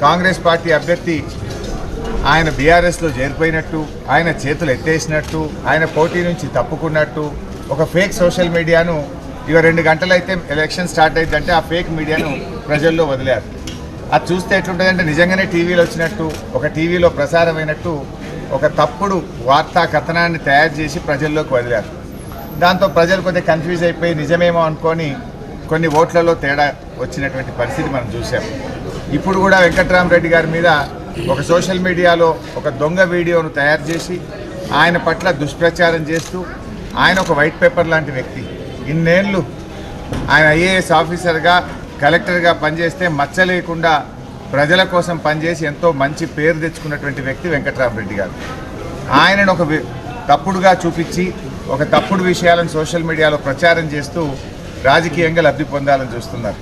Congress party అభ్యర్థి ఆయన బీఆర్ఎస్లో చేరిపోయినట్టు ఆయన చేతులు ఎత్తేసినట్టు ఆయన పోటీ నుంచి తప్పుకున్నట్టు ఒక ఫేక్ సోషల్ మీడియాను ఇక రెండు గంటలైతే ఎలక్షన్ స్టార్ట్ అయిందంటే ఆ ఫేక్ మీడియాను ప్రజల్లో వదిలారు అది చూస్తే ఎట్లుంటుందంటే నిజంగానే టీవీలో వచ్చినట్టు ఒక టీవీలో ప్రసారమైనట్టు ఒక తప్పుడు వార్తా కథనాన్ని తయారు చేసి ప్రజల్లోకి వదిలారు దాంతో ప్రజలు కొద్దిగా కన్ఫ్యూజ్ అయిపోయి నిజమేమో అనుకొని కొన్ని ఓట్లలో తేడా వచ్చినటువంటి పరిస్థితి మనం చూసాం. ఇప్పుడు కూడా వెంకట్రామరెడ్డి గారి మీద ఒక సోషల్ మీడియాలో ఒక దొంగ వీడియోను తయారు చేసి ఆయన పట్ల దుష్ప్రచారం చేస్తూ ఆయన ఒక వైట్ పేపర్ లాంటి వ్యక్తి. ఇన్నేళ్ళు ఆయన ఐఏఎస్ ఆఫీసర్గా కలెక్టర్గా పనిచేస్తే మచ్చ లేకుండా ప్రజల కోసం పనిచేసి ఎంతో మంచి పేరు తెచ్చుకున్నటువంటి వ్యక్తి వెంకట్రామరెడ్డి గారు. ఆయనను ఒక తప్పుడుగా చూపించి ఒక తప్పుడు విషయాలను సోషల్ మీడియాలో ప్రచారం చేస్తూ రాజకీయంగా లబ్ధి పొందాలని చూస్తున్నారు.